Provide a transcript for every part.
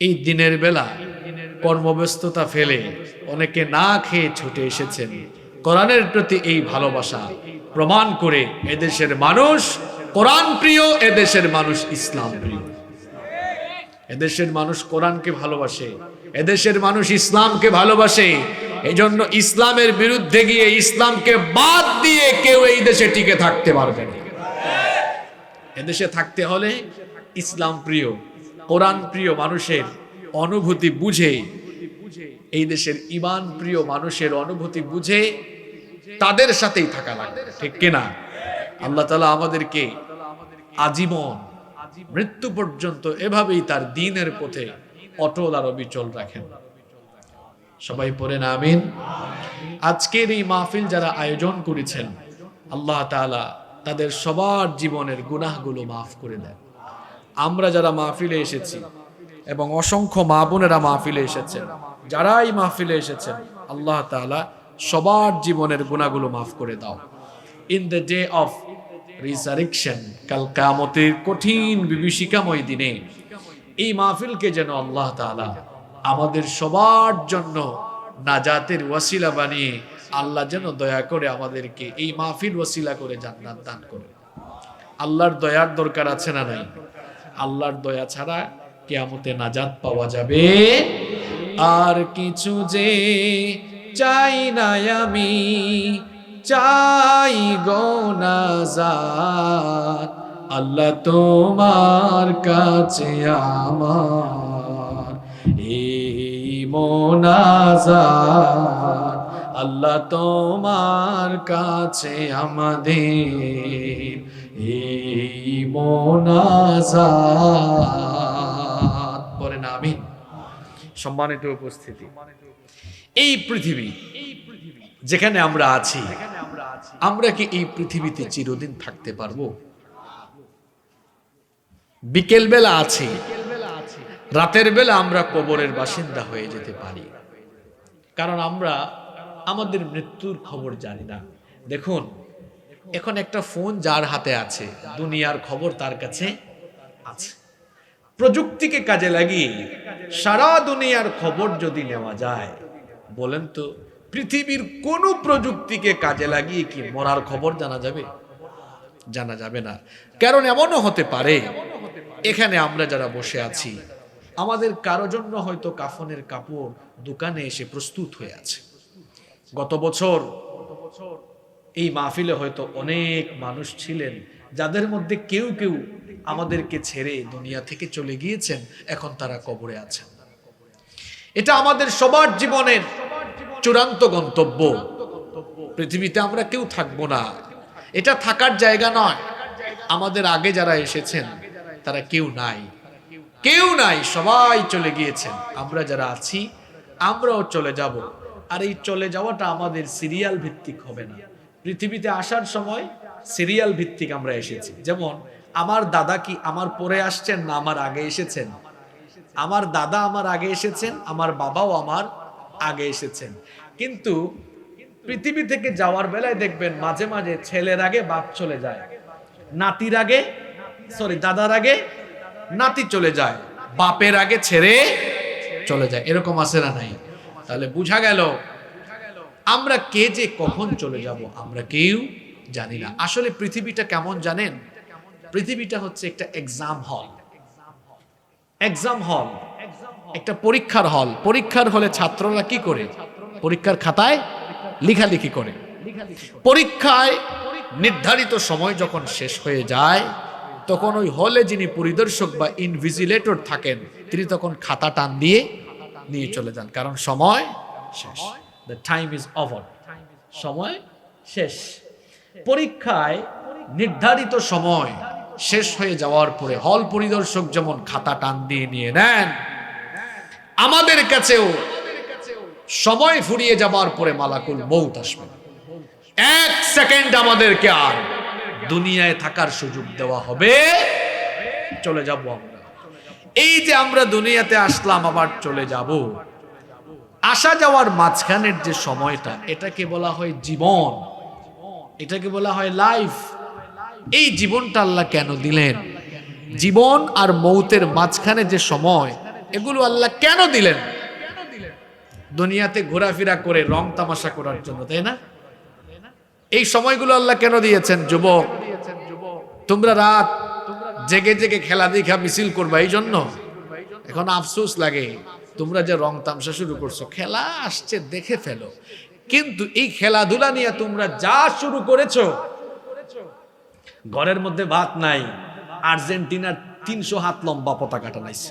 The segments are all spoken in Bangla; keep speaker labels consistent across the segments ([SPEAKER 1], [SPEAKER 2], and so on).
[SPEAKER 1] এই দিনের বেলা কর্মব্যস্ততা ফেলে অনেকে না খেয়ে ছুটে এসেছেন। কোরআনের প্রতি এই ভালোবাসা প্রমাণ করে এদেশের মানুষ কোরআন প্রিয় এদেশের মানুষ ইসলাম প্রিয় এদেশের মানুষ কোরআনকে ভালোবাসে, এদেশের মানুষ ইসলামকে ভালোবাসে। এই জন্য ইসলামের বিরুদ্ধে গিয়ে ইসলামকে বাদ দিয়ে কেউ এই দেশে টিকে থাকতে পারবে না। এদেশে থাকতে হলে ইসলাম প্রিয়। কোরআন প্রিয় মানুষের অনুভূতি বুঝে, এই দেশের ইমান প্রিয় মানুষের অনুভূতি বুঝে তাদের সাথেই থাকা লাগবে, ঠিক কিনা আল্লাহ তালা আমাদেরকে আজীবন মৃত্যু পর্যন্ত এভাবেই তার দিনের পথে অটল আর অবিচল রাখেন। সবাই পড়েন আমিন? আজকের এই মাহফিল যারা আয়োজন করেছেন, আল্লাহ তাআলা তাদের সবার জীবনের গুনাহগুলো মাফ করে দেন। আমরা যারা মাহফিলে এসেছি এবং অসংখ্য মা বোনেরা মাহফিলে এসেছেন, যারাই মাহফিলে এসেছেন, আল্লাহ তাআলা সবার জীবনের গুণাগুলো মাফ করে দাও। In the day of resurrection কাল কামতের কঠিন বিভীষিকাময় দিনে এই মাহফিলকে যেন আল্লাহ তাআলা আমাদের সবার জন্য নাজাতের ওয়াসিলা বানিয়ে আল্লাহ যেন দয়া করে আমাদেরকে এই মাহফিল ওয়াসিলা করে জান্নাত দান করে আল্লাহর দয়ার দরকার আছে না নাই? আল্লাহর দয়া ছাড়া কেয়ামতে নাজাত পাওয়া যাবে। আর কিছু যে চাই না আমি, চাই গো নাজাত। আল্লাহ তোমার কাছে আমার এই মোনাজাত। আল্লাহ তোমার কাছে আমাদের বলেন আমি সম্মানিত উপস্থিতি। এই পৃথিবী যেখানে আমরা আছি, আমরা কি এই পৃথিবীতে চিরদিন থাকতে পারব? বিকেল বেলা আছি, রাতের বেলা আমরা কবরের বাসিন্দা হয়ে যেতে পারি। কারণ আমরা আমাদের মৃত্যুর খবর জানি না। দেখুন এখন একটা ফোন যার হাতে আছে, দুনিয়ার খবর তার কাছে আছে। প্রযুক্তিকে কাজে লাগিয়ে সারা দুনিয়ার খবর যদি নেওয়া যায়, বলেন তো, পৃথিবীর কোন প্রযুক্তিকে কাজে লাগিয়ে কি মরার খবর জানা যাবে? জানা যাবে না। কারণ এমনও হতে পারে, এখানে আমরা যারা বসে আছি, আমাদের কারও জন্য হয়তো কাফনের কাপড় দোকানে এসে প্রস্তুত হয়ে আছে। গত বছর এই মাহফিলে হয়তো অনেক মানুষ ছিলেন, যাদের মধ্যে কেউ কেউ আমাদেরকে ছেড়ে দুনিয়া থেকে চলে গিয়েছেন, এখন তারা কবরে আছেন। এটা আমাদের সবার জীবনের চূড়ান্ত গন্তব্য। পৃথিবীতে আমরা কেউ থাকব না। এটা থাকার জায়গা নয়। আমাদের আগে যারা এসেছেন, তারা কেউ নাই। কেউ নাই, সবাই চলে গিয়েছেন। আমরা যারা আছি, আমরাও চলে যাব। আর এই চলে যাওয়াটা আমাদের সিরিয়াল ভিত্তিক হবে না। পৃথিবীতে আসার সময় সিরিয়াল ভিত্তিক আমরা এসেছি। যেমন, আমার দাদা কি আমার পরে আসছেন না আমার আগে এসেছেন? আমার দাদা আমার আগে এসেছেন, আমার বাবাও আমার আগে এসেছেন। কিন্তু পৃথিবী থেকে যাওয়ার বেলায় দেখবেন মাঝে মাঝে ছেলের আগে বাপ চলে যায়, নাতির আগে সরি দাদার আগে, নাতি চলে যায়, বাপের আগে ছেড়ে চলে যায়। এরকম আছে না নাই? তাহলে বুঝা গেল আমরা কে যে কখন চলে যাব, আমরা কেউ জানি না। আসলে পৃথিবীটা কেমন জানেন? পৃথিবীটা হচ্ছে একটা এক্সাম হল এক্সাম হল একটা পরীক্ষার হল পরীক্ষার হলে ছাত্ররা কি করে? পরীক্ষার খাতায় লেখালেখি করে। পরীক্ষায় নির্ধারিত সময় যখন শেষ হয়ে যায়, তখন ওই হলে যিনি পরিদর্শক বা ইনভিজিলেটর থাকেন, তিনি তখন খাতা টান দিয়ে নিয়ে চলে যান, কারণ সময় শেষ। দ্য টাইম ইজ ওভার সময় শেষ। পরীক্ষায় নির্ধারিত সময় শেষ হয়ে যাওয়ার পরে হল পরিদর্শক যেমন খাতা টান দিয়ে নিয়ে নেন আমাদের কাছেও সময় ফুরিয়ে যাবার পরে মালাকুল মৌত আসবে। এক সেকেন্ড আমাদেরকে আর দুনিয়ায় থাকার সুযোগ দেওয়া হবে। চলে যাব আমরা। এই যে আমরা দুনিয়াতে আসলাম আবার চলে যাব। আসা যাওয়ার মাঝখানের যে সময়টা, এটাকে বলা হয় জীবন। এটাকে বলা হয় লাইফ এই জীবনটা আল্লাহ কেন দিলেন? জীবন আর মৌতের মাঝখানে যে সময়, এগুলো আল্লাহ কেন দিলেন? দুনিয়াতে ঘোরাফেরা করে, রং তামাশা করার জন্য, তাই না? এই সময়গুলো আল্লাহ কেন দিয়েছেন, যুবক? তোমরা রাত জেগে জেগে খেলা দেখা মিছিল করবা এই জন্য এখন আফসোস লাগে। তোমরা যে রং তামসা শুরু করছ, খেলা আসছে, দেখে ফেলো। কিন্তু এই খেলাধুলা নিয়ে তোমরা যা শুরু করেছ, ঘরের মধ্যে ভাত নাই, আর্জেন্টিনার তিনশো হাত লম্বা পতাকা টানাইছে।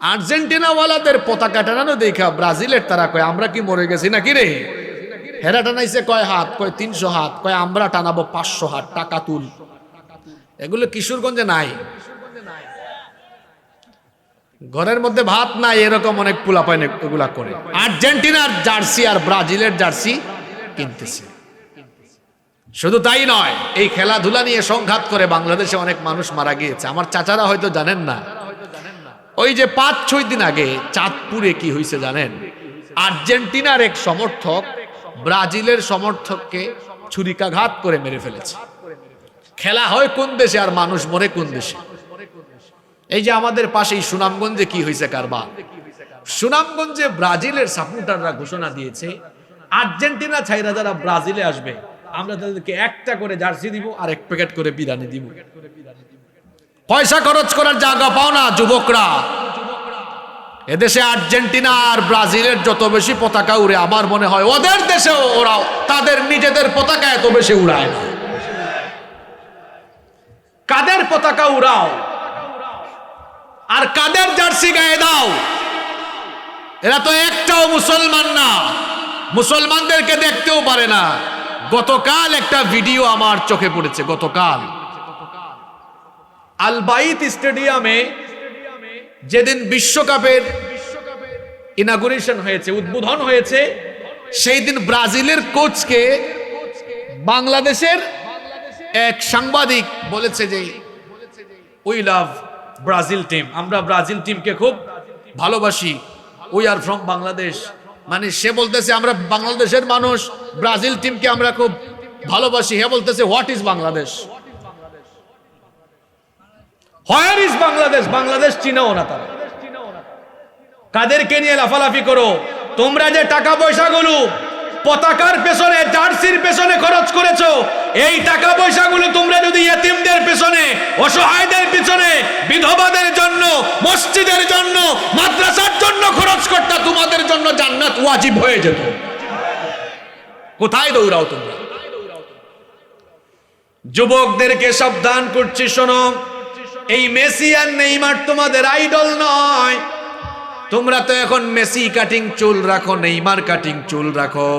[SPEAKER 1] আর্জেন্টিনাওয়ালাদের পতাকা টানানো দেখা, ব্রাজিলের তারা কয়, আমরা কি মরে গেছি নাকি রে? হেরা টানাইছে কয় হাত, কয় তিনশো হাত, কয়, আমরা টানাবো পাঁচশো হাত, টাকা তুল। এগুলো কিশোরগঞ্জে নাই। ঘরের মধ্যে ভাত নাই, এরকম অনেক পোলাপাইন এগুলা করে। আর্জেন্টিনার জার্সি আর ব্রাজিলের জার্সি কিনতেছে। শুধু তাই নয়, এই খেলাধুলা নিয়ে সংঘাত করে বাংলাদেশে অনেক মানুষ মারা গিয়েছে। আমার চাচারা হয়তো জানেন না। ওই যে পাঁচ, ছয় দিন আগে চাঁদপুরে কি হয়েছে জানেন? আর্জেন্টিনার এক সমর্থক ব্রাজিলের সমর্থককে ছুরিকাঘাত করে মেরে ফেলেছে। খেলা হয় কোন দেশে আর মানুষ মরে কোন দেশে? এই যে আমাদের পাশেই সুনামগঞ্জে কি হয়েছে কারবার? সুনামগঞ্জে ব্রাজিলের সাপোর্টাররা ঘোষণা দিয়েছে, আর্জেন্টিনা ছাইরা যারা ব্রাজিলে আসবে, আমরা তাদেরকে একটা করে জার্সি দিব আর এক প্যাকেট করে বিরিয়ানি দিব। পয়সা খরচ করার জায়গা পাও না যুবকরা। এদেশে আর্জেন্টিনা আর ব্রাজিলের যত বেশি পতাকা উড়ে, আমার মনে হয় ওদের দেশেও ওরাও তাদের নিজেদের পতাকা এত বেশি উড়ায় না। কাদের পতাকা উড়াও? আর কাদের জার্সি গায়ে দাও? এরা তো একটাও মুসলমান না। মুসলমানদেরকে দেখতেও পারে না। গতকাল একটা ভিডিও আমার চোখে পড়েছে, গতকাল। আলবাইত স্টেডিয়ামে যেদিন বিশ্বকাপের ইনাগুরেশন হয়েছে, উদ্বোধন হয়েছে, সেই দিন ব্রাজিলের কোচকে বাংলাদেশের এক সাংবাদিক বলেছে যে উই লাভ ব্রাজিল টিম আমরা ব্রাজিল টিমকে খুব ভালোবাসি। উই আর ফ্রম বাংলাদেশ মানে সে বলতেছে, আমরা বাংলাদেশের মানুষ। ব্রাজিল টিমকে আমরা খুব ভালোবাসি। হে বলতেছে what is Bangladesh where is Bangladesh Bangladesh চিনাও না তারা। কাদেরকে নিয়ে লাফালাফি করো? তোমরা যে টাকা পয়সা পয়সাগুলো পতাকার পেছনে, জার্সির পেছনে খরচ করেছ। এই টাকা পয়সাগুলো তোমরা যদি এতিমদের পেছনে, অসহায়দের পেছনে, বিধবাদের জন্য, মসজিদের জন্য, মাদ্রাসার জন্য খরচ করতে, তোমাদের জন্য জান্নাত ওয়াজিব হয়ে যেত। কোথায় দৌড়াও তোমরা? যুবকদেরকে সাবধান করছি, শোনো। এই মেসি আর নেইমার তোমাদের আইডল নয়। তোমরা তো এখন মেসি কাটিং চুল রাখো, নেইমার কাটিং চুল রাখো।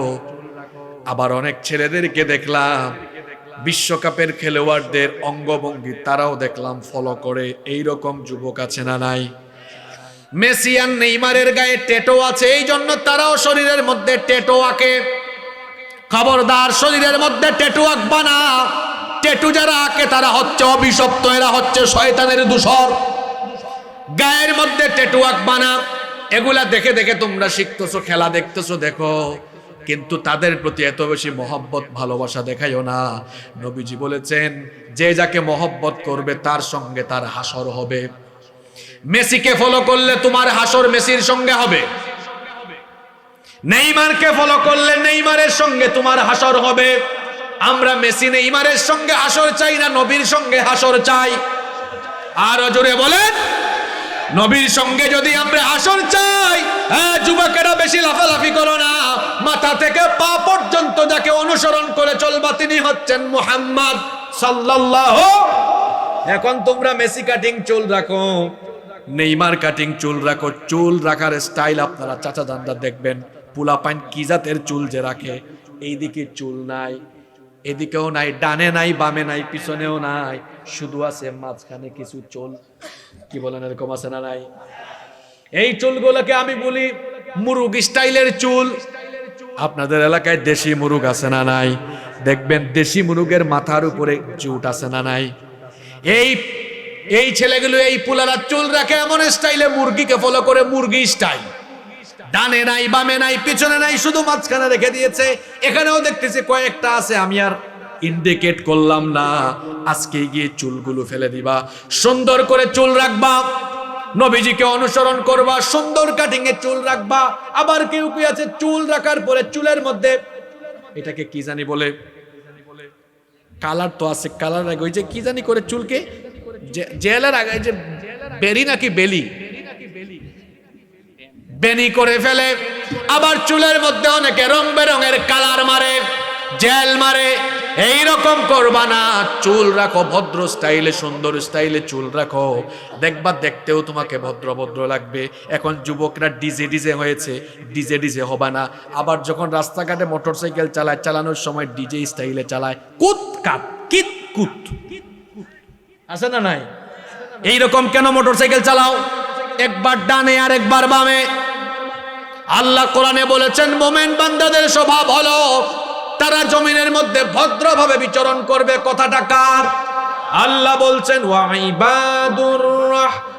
[SPEAKER 1] আবার অনেক ছেলেদেরকে দেখলাম, বিশ্বকাপের খেলোয়াড়দের অঙ্গভঙ্গি তারাও দেখলাম ফলো করে এই রকম যুবক আছে না নাই? মেসি আর নেইমারের গায়ে টেটো আছে এই জন্য তারাও শরীরের মধ্যে টেটো আঁকে। খবরদার শরীরের মধ্যে টেটু আঁকবা না। টেটু যারা আঁকে, তারা হচ্ছে অভিশপ্ত, এরা হচ্ছে শয়তানের দূষর গায়ের মধ্যে টেটুয়াক বানা এগুলা দেখে দেখে তোমরা শিখতেছো, খেলা দেখতেছো, দেখো। কিন্তু তাদের প্রতি এত বেশি মহব্বত, ভালোবাসা দেখাইও না। নবীজি বলেছেন, যে যাকে মহব্বত করবে, তার সঙ্গে তার হাসর হবে। মেসিকে ফলো করলে তোমার হাসর মেসির সঙ্গে হবে। নেইমারকে ফলো করলে নেইমারের সঙ্গে তোমার হাসর হবে। আমরা মেসি নেইমারের সঙ্গে হাসর চাই না, নবীর সঙ্গে হাসর চাই। আর জোরে বলেন। নবীর সঙ্গে যদি আমরা হাসর চাই যুবকেরা বেশি লাফালাফি করো না। মাথা থেকে পা পর্যন্ত যাকে অনুসরণ করে চলবা তিনি হচ্ছেন মুহাম্মদ সাল্লাল্লাহু এখন তোমরা মেসি কাটিং চুল রাখো, নেইমার কাটিং চুল রাখো, চুল রাখার স্টাইল আপনারা চাচা দান্দা দেখবেন। পুলা পাইন জাতের চুল যে রাখে, এইদিকে চুল নাই এদিকেও নাই, ডানে নাই, বামে নাই, পিছনেও নাই, শুধু আছে মাঝখানে কিছু চুল। কি বলেন, এরকম আছে না নাই? এই চুলগুলোকে আমি বলি মুরুগ স্টাইলের চুল। আপনাদের এলাকায় দেশি মুরুগ আছে না নাই? দেখবেন দেশি মুরুগের মাথার উপরে জুট আছে না নাই? এই এই ছেলেগুলো এই পুলারা চুল রাখে এমন স্টাইলে মুরগিকে ফলো করে মুরগি স্টাইল। ডানে নাই, বামে নাই, পিছনে নাই, শুধু মাঝখানে রেখে দিয়েছে। এখানেও দেখতেছি কয়েকটা আছে, আমি আর ইন্ডিকেট করলাম না। আজকে গিয়ে চুলগুলো ফেলে দিবা। সুন্দর করে চুল রাখবা। নবীজিকে অনুসরণ করবা। সুন্দর কাটিং এ চুল রাখবা। আবার কেউ কেউ আছে, চুল রাখার পরে চুলের মধ্যে, এটাকে কি জানি বলে? কালার তো আছে, কালার আগে, ওই যে কি জানি করে চুলকে? জেলের আগে যে বেরি নাকি বেলি? বেনি করে ফেলে, আবার চুলের মধ্যে অনেকে রং বেরঙের কালার মারে, জেল মারে। এই রকম করবা না, চুল রাখো ভদ্র স্টাইলে, সুন্দর স্টাইলে চুল রাখো। দেখবা দেখতেও তোমাকে ভদ্র ভদ্র লাগবে। এখন যুবকরা ডিজে ডিজে হয়েছে, ডিজে ডিজে হবে না। আবার যখন রাস্তাঘাটে মোটরসাইকেল চালায়, চালানোর সময় ডিজে স্টাইলে চালায়, কুত কাত, কিত কুত। আছে না নাই? এইরকম কেন মোটরসাইকেল চালাও? একবার ডানে আর একবার বামে। আল্লাহ কোরআনে বলেছেন, মোমেন বান্দাদের স্বভাব হলো, তারা জমিনের মধ্যে ভদ্রভাবে বিচরণ করবে। কথাটা কার? আল্লাহ বলছেন ওয়াইবাদুর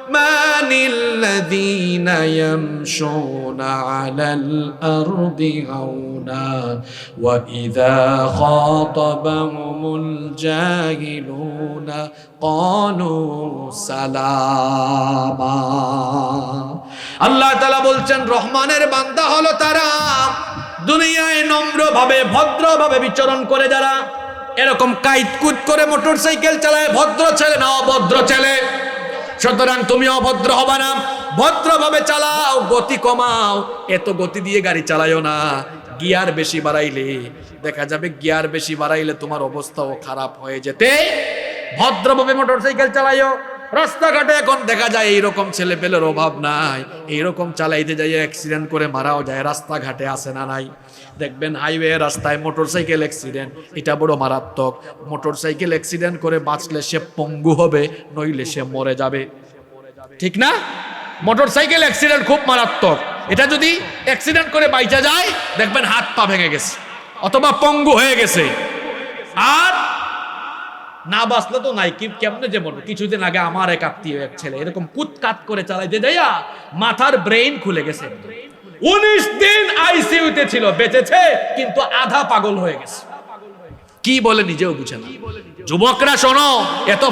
[SPEAKER 1] রহমানিল্লাযীনা ইয়ামশুনা আলাল আরদি হাওনা ওয়া ইযা খাতাবাহুমুল জাহিলুনা ক্বালু সালামা। আল্লাহ তাআলা বলছেন, রহমানের বান্দা হলো তারা। দুনিয়ায় নম্রভাবে, ভদ্রভাবে বিচরণ করে যারা, এরকম কাইত কুত করে মোটরসাইকেল চালায়, ভদ্র ছেলে না অভদ্র ছেলে। সুতরাং তুমি অভদ্র হবে না। ভদ্রভাবে চালাও, গতি কমাও। এত গতি দিয়ে গাড়ি চালাইও না। গিয়ার বেশি বাড়াইলে, দেখা যাবে গিয়ার বেশি বাড়াইলে তোমার অবস্থাও খারাপ হয়ে যেতে। ভদ্রভাবে মোটরসাইকেল চালাইও রাস্তাঘাটে এখন দেখা যায় এইরকম ছেলে পেলের অভাব নাই। এইরকম চালাইতে যাই অ্যাক্সিডেন্ট করে মারাও যায়, রাস্তাঘাটে আসে না নাই। দেখবেন হাইওয়ে রাস্তায় মোটরসাইকেল অ্যাক্সিডেন্ট এটা বড় মারাত্মক। মোটরসাইকেল অ্যাক্সিডেন্ট করে বাঁচলে সে পঙ্গু হবে, নইলে সে মরে যাবে। ঠিক না? মোটরসাইকেল অ্যাক্সিডেন্ট খুব মারাত্মক। এটা যদি অ্যাক্সিডেন্ট করে বাইচা যায়, দেখবেন হাত পা ভেঙে গেছে, অথবা পঙ্গু হয়ে গেছে। আর না বাঁচলে তো নাই কেমনে যে মরবে? কিছুদিন আগে আমার এক আত্মীয় এক ছেলে এরকম কুৎকাত করে চালাইতে যাইয়া মাথার ব্রেইন খুলে গেছে। উনিশ দিন আইসিইউতে ছিল, বেঁচেছে, কিন্তু আধা পাগল হয়ে গেছে। কি বলে নিজেও বুঝে না। যুবকরা শোনো, এত